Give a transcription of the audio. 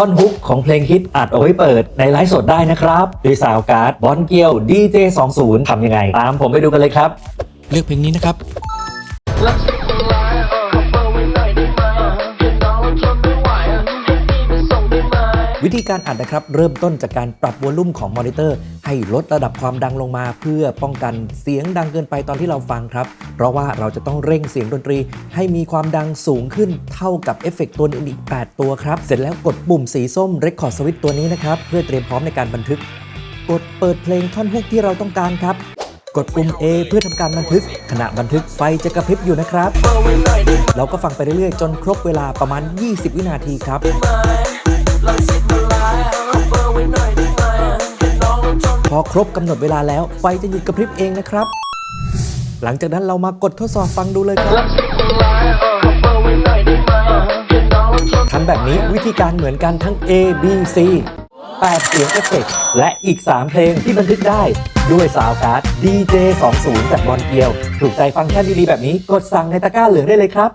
ท่อนฮุกของเพลงฮิตอัดเอาไว้เปิดในไลฟ์สดได้นะครับด้วยซาวการ์ดบอลเกียวดีเจ20ทำยังไง ตามผมไปดูกันเลยครับ เลือกเพลงนี้นะครับ วิธีการอัดนะครับ เริ่มต้นจากการปรับวอลลุ่มของมอนิเตอร์ ให้ลดระดับความดังลงมา เพื่อป้องกันเสียงดังเกินไปตอนที่เราฟังครับ เพราะว่าเราจะต้องเร่งเสียงดนตรี ให้มีความดังสูงขึ้นเท่ากับเอฟเฟกต์ตัวอื่นอีก 8 ตัวครับ เสร็จแล้วกดปุ่มสีส้ม Record Switch ตัวนี้นะครับ เพื่อเตรียมพร้อมในการบันทึก กดเปิดเพลงท่อนฮุกที่เราต้องการครับ กดปุ่ม A เพื่อทำการบันทึก ขณะบันทึกไฟจะกระพริบอยู่นะครับเบอร์ไว้หน่อยได้ไหมเราก็ฟังไปเรื่อยๆ จนครบเวลาประมาณ 20 วินาทีครับ อครบกำหนดเวลาแล้ว ไฟจะหยุดกระพริบเองนะครับ หลังจากนั้นเรามากดทดสอบฟังดูเลยครับทำแบบนี้วิธีการเหมือนกันทั้ง A B C 8 เสียงเอฟเฟกและอีก 3 เพลงที่บันทึกได้ ด้วยซาวการ์ด DJ 20จากบอลเกียว ถูกใจฟังก์ชันดีๆแบบนี้กดสั่งในตะกร้าเหลืองได้เลยครับ